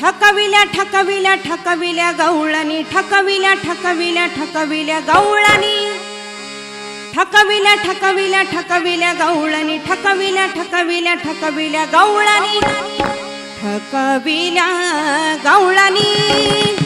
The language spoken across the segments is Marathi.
ठकविल्या ठकविल्या ठकविल्या गवळणी. ठकविल्या ठकविल्या ठकविल्या गवळणी. ठकविल्या ठकविल्या ठकविल्या गवळणी. ठकविल्या ठकविल्या ठकविल्या गवळणी. ठकविल्या गवळणी.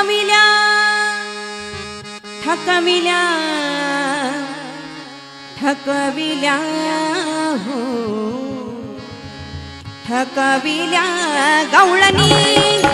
थकविल्या थकविल्या थकविल्या हो. थकविल्या गवळणी.